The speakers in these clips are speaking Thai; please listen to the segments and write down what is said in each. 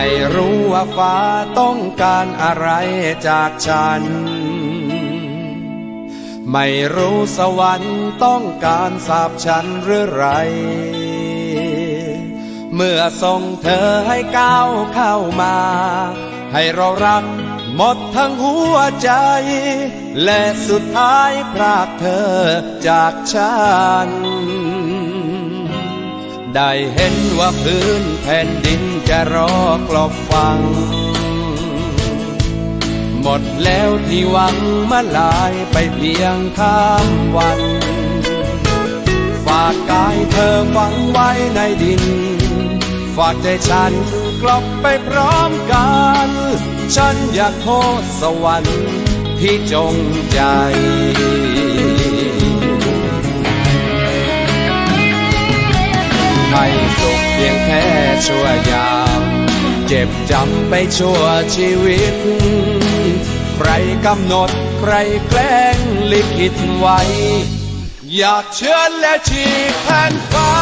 ไม่รู้ว่าฟ้าต้องการอะไรจากฉัน ไม่รู้สวรรค์ต้องการสาบฉันหรือไร เมื่อส่งเธอให้ก้าวเข้ามา ให้เรารักหมดทั้งหัวใจ และสุดท้ายพรากเธอจากฉัน ได้เห็นว่าพื้นแผ่นดินจะรอกลบฟัง หมดแล้วที่หวังมาลายไปเพียงข้ามวัน ฝากกายเธอฝังไว้ในดิน ฝากใจฉันกลับไปพร้อมกัน ฉันอยากโทษสวรรค์ที่จงใจ เจ็บจำไปชั่วชีวิต ใครกำหนดใครแกล้งลิขิตไว้ อยากเชิญและฉีกแผ่นฟ้า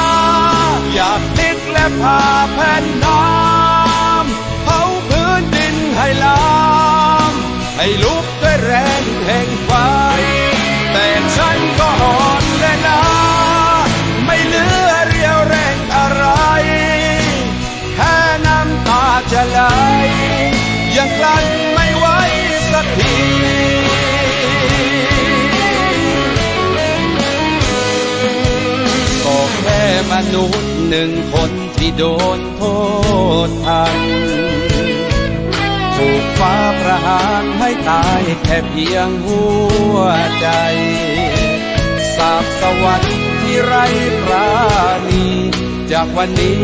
อยากพลิกและพาแผ่นน้า มนุษย์หนึ่งคนที่โดนโทษทัน ถูกฟ้าประหารให้ตายแค่เพียงหัวใจสาบสวรรค์ที่ไรปราณี จากวันนี้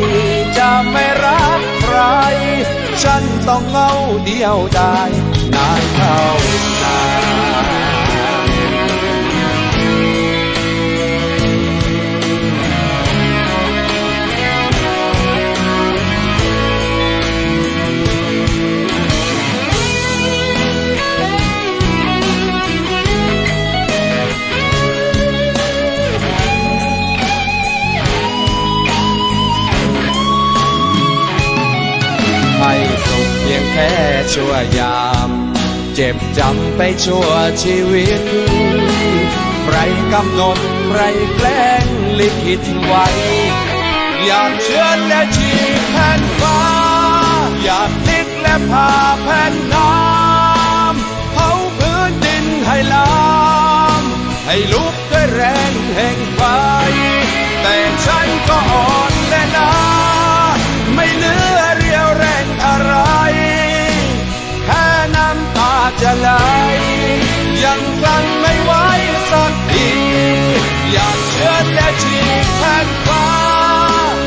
จะไม่รักใคร ฉันต้องเงาเดียวดายนานเท่านา ชั่วยาม เจ็บจำไปชั่วชีวิต ใครกำหนดใครแกล้งลิขิตไว้อยากเชิญและฉีกแผ่นฟ้า อยากลิกและพาแผ่นน้ำเผาพื้นดินให้ลามให้ลุ จะไหลยังกลั้นไม่ไหวสักทีอยากเชื่อและชีแผ่นฟ้า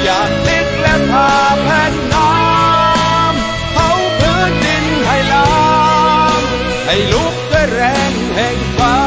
อยากติดและพาแผ่นน้ำเผาพื้นดินให้ลามให้ลุกด้วยแรงแห่งฟ้า